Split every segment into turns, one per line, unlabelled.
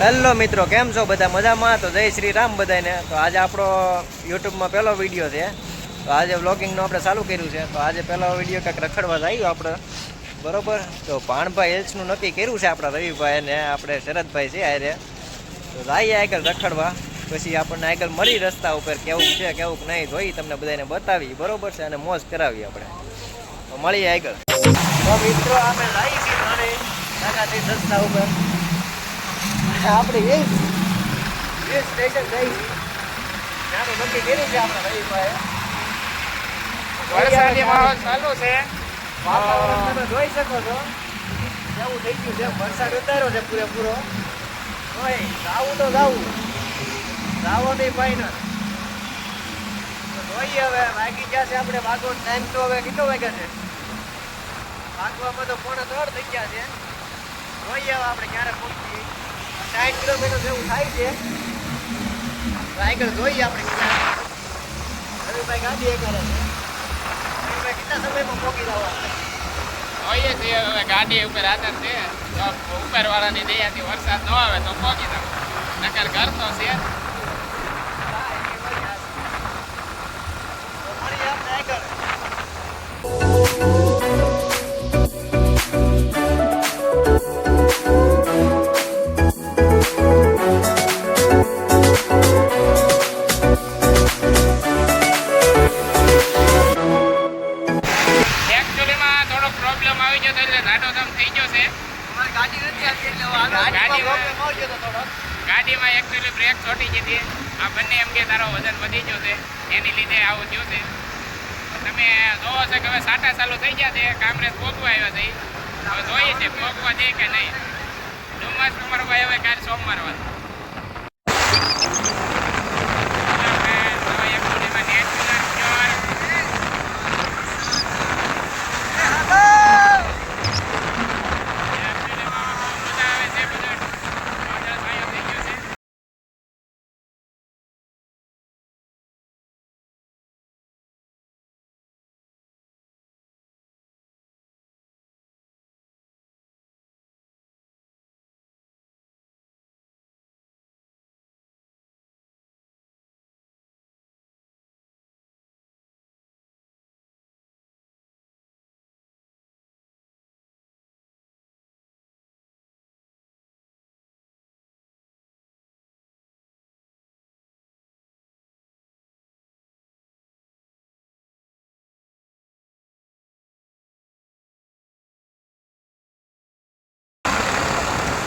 Hello મિત્રો, કેમ છો બધા મજામાં? તો જય શ્રી રામ બધાને તો આજે આપણો યુટ્યુબમાં પહેલો વીડિયો છે. તો આજે વ્લોગિંગનો આપણે ચાલુ કર્યું છે. તો આજે પહેલો વીડિયો કંઈક રખડવા આવ્યો આપણે. બરોબર? તો ભાણભાઈ હિલ્સનું નક્કી કર્યું છે આપણા રવિભાઈ અને આપણે શરદભાઈ છે આરે તો જઈએ આગળ રખડવા. પછી આપણને આગળ મળી રસ્તા ઉપર કેવું છે, કેવું નહીં, જોઈ તમને બધાને બતાવી. બરોબર છે? અને મોજ કરાવી આપણે. તો મળીએ આગળ. તો મિત્રો, આપણે રસ્તા ઉપર. આપણે એ એ સ્ટેશન જઈ ત્યાંનું નક્કી કર્યું છે આપણે રવિભાઈ
વરસાદી માહોલ ચાલુ છે.
વાતાવરણ તમે જોઈ શકો છો. એવું થઈ ગયું છે. વરસાદ ઉતાર્યો છે પૂરેપૂરો. ઓય જાવું તો જાવું જાવો નહીં ભાઈ ના તો જોઈએ હવે વાગી છે આપણે. વાગો ટાઈમ તો હવે કેટલો વાગ્યા છે? વાગવામાં તો પોણા ત્રણ થઈ ગયા છે. જોઈએ હવે આપણે ક્યારે પહોંચીએ. સાઠ કિલોમીટર જેવું થાય છે. સાયકલ જોઈએ આપણે ક્યાં રવિભાઈ ગાડી એ કરે છે. રવિભાઈ કેટલા સમયમાં પહોંચી જવા
જોઈએ છીએ હવે ગાડી ઉપર આધાર છે. ઉપરવાળાની ઉપર વાળાની દયાથી વરસાદ ન આવે તો પહોંચી જાવ. નકર ઘર તો છે. ગાડીમાં એકચ્યુઅલી બ્રેક ચોટી જતી આ બંને એમ કે તારો વજન વધી ગયો છે. એની લીધે આવું થયું છે. તમે જોવો છો કે હવે સાટા ચાલુ થઈ ગયા છે. કામરેજ પોકવા આવ્યા છે. હવે જોઈએ છે પહોંચવા દે કે નહીં. ડુમસ તમારો ભાઈ હવે કાલ સોમવાર વાત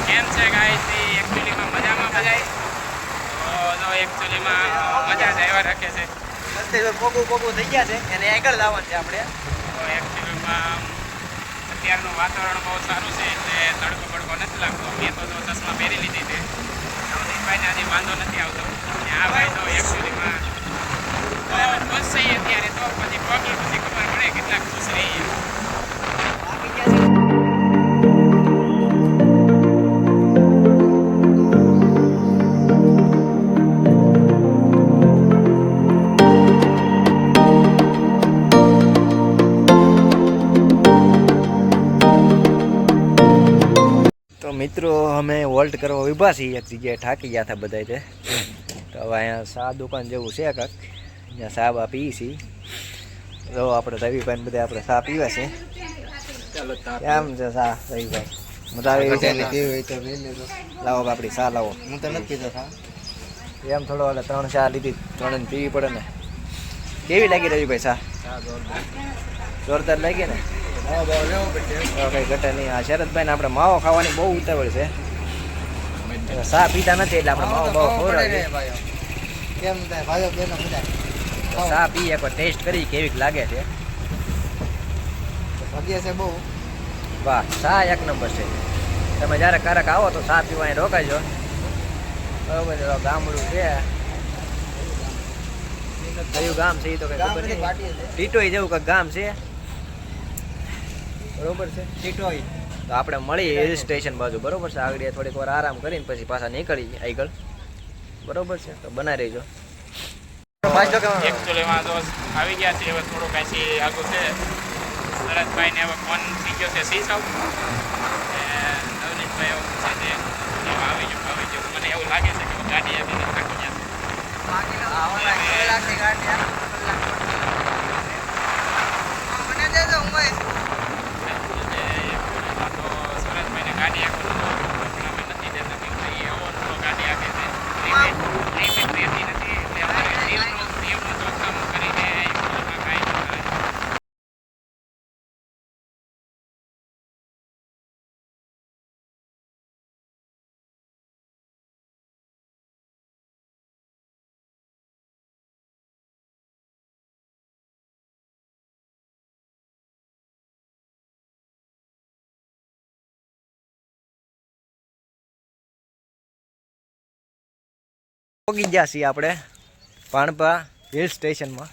કેમ છે ગાઈસ એ એકચ્યુઅલીમાં મજામાં બધાય તો જો એકચ્યુઅલીમાં મજા જ આવ્યા રાખે છે
અત્યારે પોગું પોગું થઈ ગયા છે. એને આગળ લાવવાનું છે આપણે.
તો એકચ્યુઅલીમાં અત્યારનું વાતાવરણ બહુ સારું છે એટલે તડકો બડકો નથી લાગતો. મેં તો ચશ્મા પહેરી લીધી છે. નવદીપભાઈને આજે વાંધો નથી આવતો. અને આ ભાઈ તો એક્ચ્યુઅલીમાં બસ છે અત્યારે તો. પછી પગલું પછી ખબર પડે કેટલાક ખુશ રહીએ.
મિત્રો અમે વોલ્ટ કરવા ઊભા છીએ. એક જગ્યાએ થાકી ગયા હતા બધા તે. તો હવે અહીંયા શા દુકાન જેવું છે કાંક. અહીંયા શા બા પીએ છીએ. તો આપણે રવિભાઈ બધા આપણે શાહ પીવા છે. કેમ છે શા રવિભાઈ? મજા આવી લાવો આપણી શાહ લાવો.
હું તો નથી પીતો
એમ થોડો એટલે ત્રણ ચા લીધી. ત્રણ પીવી પડે ને. કેવી લાગી રવિભાઈ શા જોરદાર લાગી ને? કઈ ઘટે નહીં. આ શરદભાઈ આપણે માવો ખાવાની બહુ ઉતાવળ છે. સા પીતા નથી એટલે આપણે માવો બહુ
ભાઈઓ. બહેનો બધા
શા ટેસ્ટ કરી કેવીક લાગે છે.
ભાગ્ય છે બહુ.
વાહ સા એક નંબર છે. તમે જ્યારે કારક આવો તો સા પીવા અહીં રોકાજો બરોબર છે ગામડું છે. કયું ગામ છે એ તો કઈ ખબર નહીં. ટીટોઈ જેવું કંઈક ગામ છે. બરોબર છે?
ટીટોઈ
તો આપણે મળી હિલ સ્ટેશન બાજુ. બરોબર છે? આગળ થોડીક વાર આરામ કરીને પછી પાછા નીકળી આગળ. બરોબર છે? તો બનાવી રહેજો.
એકચ્યુઅલીમાં તો આવી ગયા છે. હવે થોડુંક કાંઈ આગળ છે. શરદભાઈને હવે ફોન થઈ ગયો છે સી સાવ નવનીતભાઈ એવું છે તે આવી જાવ આવી જાવ ગાડી. આપીને થાકી જશે એટલે એમાં તો સુરજભાઈને ગાડી આપો તો પણ અમે નથી દેતા કેમ કે એ ઓવરફ્લો ગાડી આપે છે લિમિટ લિમિટ રહેતી નથી એટલે અમારે નિયમનું નિયમનું ચોખ્ખામ કરીને એ ફૂલમાં કાંઈ ન કરે
પહોંચી ગયા છીએ આપણે પાણપા હિલ સ્ટેશનમાં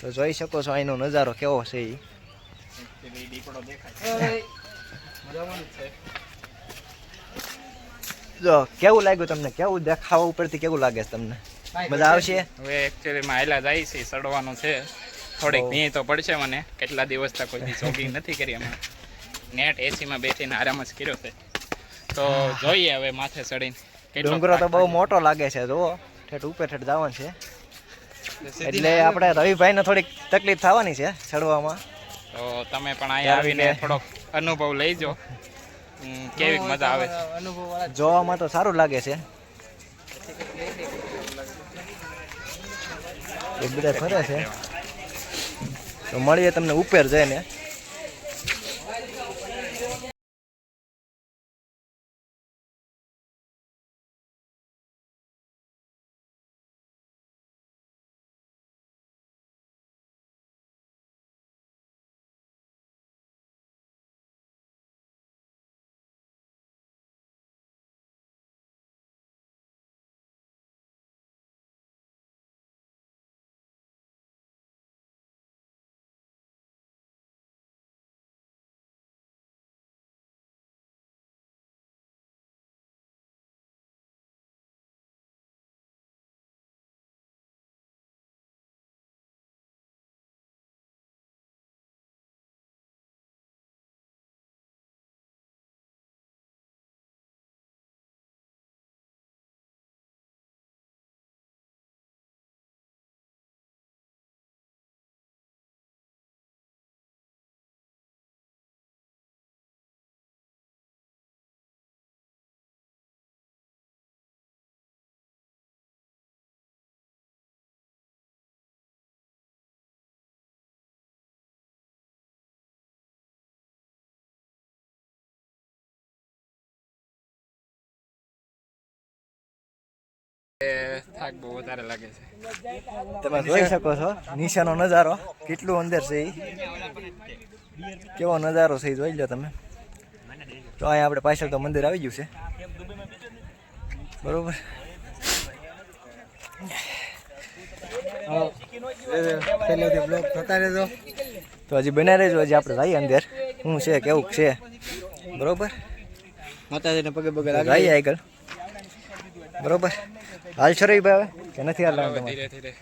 તો જોઈ શકો છો અહીંનો નજારો કેવો છે એ જો કેવું લાગ્યું તમને? કેવું દેખાવા ઉપરથી કેવું લાગે છે તમને? મજા આવશે?
હવે એકચ્યુઅલીમાં હાયલા જાય છે ચડવાનું છે. થોડીક ભીંય તો પડશે મને. કેટલા દિવસ તક કોઈ જોગિંગ નથી કરી અમે નેટ એસીમાં બેસીને આરામ જ કર્યો છે. તો જોઈએ હવે માથે ચડીને.
ડુંગરો તો બહુ મોટો લાગે છે જુઓ. ઠેઠ ઉપર ઠેઠ જવાનું છે. એટલે આપણે રવિભાઈને થોડીક તકલીફ થવાની છે ચડવામાં.
તો તમે પણ અહીંયા આવીને થોડોક અનુભવ લઈજો. હમ, કેવી મજા આવે છે?
જોવામાં તો સારું લાગે છે. એ બધા ફરે છે. તો મળીએ તમને ઉપર જઈને.
થાક બહુ વધારે લાગે છે.
તમે જોઈ શકો છો નિશાનો નજારો કેટલું અંદર છે એ કેવો નજારો છે એ જોઈ લો તમે. તો અહીંયા આપણે પાછળ તો મંદિર આવી ગયું છે. બરોબર.
સુધી બ્લોગ થતા રહેજો
તો હજી બનાવી રહેજો હજી આપણે જઈએ અંદર. શું છે કેવું છે? બરોબર?
માતાજીને પગે પગે
જઈએ આગળ. બરોબર? હાલ છો ભાઈ હવે કે નથી હાલ
ધીરે ધીરે.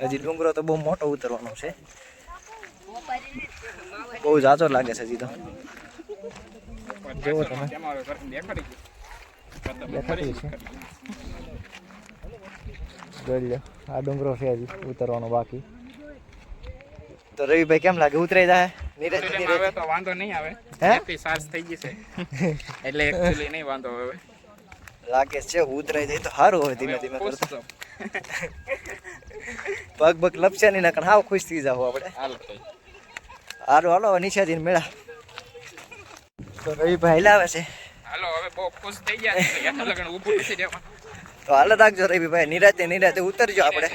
હજી ડુંગરો તો બહુ મોટો ઉતરવાનો છે. બહુ જાજો લાગે છે હજી તો. કેવો તમે?
હવે.
જોઈ લો આ ડુંગરો છે હજી ઉતરવાનો બાકી. તો રવિભાઈ કેમ લાગે? ઉતરાઈ જાય? નીરજ
સુરેમાં તો વાંધો નહીં આવે. થઈ ગઈ છે. એટલે એકચ્યુઅલી નહીં વાંધો હવે
લાગે છે ઉતરાઈ જાય તો સારું હોય ધીમે ધીમે કરતો. પગ પગ લપસે નહીં નકર હાવ ખુશ થઈ જાવ આપણે.
હાલો
હાલો નીચેથી નીચે મેળા. તો રવિભાઈ લાવે છે.
હાલો હવે બહુ ખુશ થઈ ગયા લગન ઊભું નથી રહેવાનું
તો હાલ રાખજો રવિભાઈ નિરાતે નિરાતે ઉતરજો આપણે.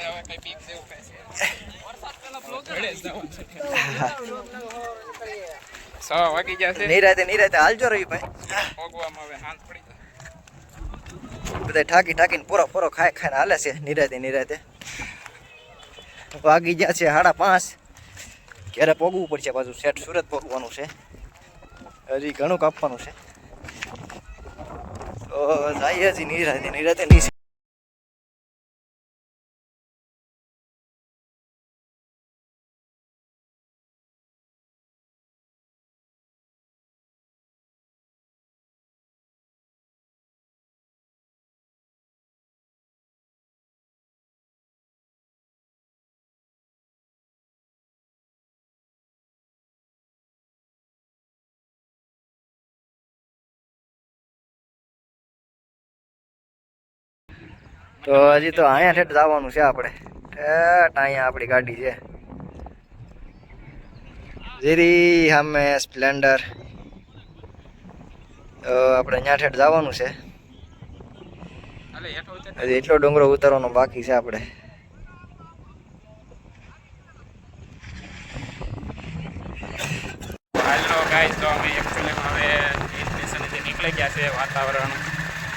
સો વાગી જશે
નિરાતે નિરાતે હાલજો રવિભાઈ.
ભોગવામાં હવે હાથ પડી જાય.
બધા ઠાકી ઠાકીને પૂરો પૂરો ખાઈ ખાઈને હાલે છે નિરાતે નિરાતે. વાગી ગયા છે સાડા પાંચ. ક્યારે પોગવું પડશે પાછું? સેટ સુરત પોગવાનું છે. હજી ઘણું કાપવાનું છે. તો જાય હજી નિરાતે નિરાતે ની તો હજી તો અહીંયા ઠેઠ જવાનું છે આપણે. ઠેઠ અહીંયા આપણી ગાડી છે. જીરી સામે સ્પ્લેન્ડર. તો આપણે અહીંયા ઠેઠ જવાનું છે. હજી એટલો ડુંગરો ઉતરવાનો બાકી છે આપણે.
નીકળી ગયા છે વાતાવરણ.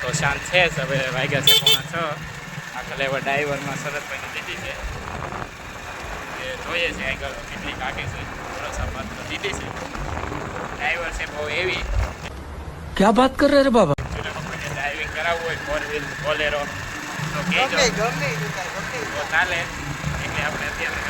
તો શાંત છે હવે વાગ્યા છે પોણા છ. કલેવર ડાઈવરમાં સરસ પૈકી દીધી છે. જે જોઈએ છે આગળ કેટલી કાકી છે. ભરોસા પાત્ર દીધી છે. ડ્રાઈવર છે બહુ એવી
ક્યાં બાત કર રહે બાબા?
ડ્રાઇવિંગ કરાવવું હોય ફોર વ્હીલ બોલેરો તો કહેજો. તો ચાલે. એટલે આપણે અત્યારે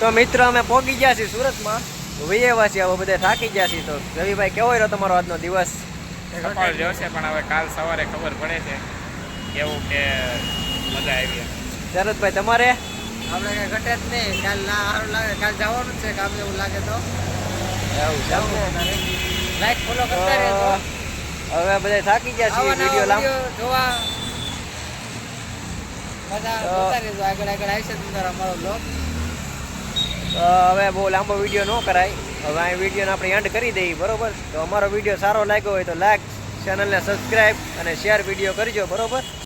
તો
મિત્રો અમે પહોંચી ગયા છીએ સુરતમાં. વેવાસી આવો બધે થાકી ગયા છીએ. તો રવિભાઈ કેવો રહ્યો તમારો આજનો દિવસ?
સફળ રહ્યો છે પણ હવે કાલ સવારે ખબર પડે છે કેવું કે મજા આવી.
શરદભાઈ તમારે?
આપણે કઈ ઘટે જ નહીં. કાલ ના સારું લાગે. કાલ જવાનું છે કામ એવું લાગે તો? લાઈક ફોલો કરતા રહેજો.
હવે બધા થાકી ગયા છીએ વિડિયો
વીડિયો
લાંબો.
જોવા. મજા
તો-
જોતા રહેજો. આગળ આગળ આવશે તમારો અમારો બ્લોગ
હવે બહુ લાંબો વીડિયો ન કરાય. હવે આ વિડીયોને આપણે એન્ડ કરી દઈએ, બરોબર? તો અમારો વીડિયો સારો લાગ્યો હોય તો લાઈક ચેનલને સબસ્ક્રાઈબ અને શેર વીડિયો કરજો, બરોબર?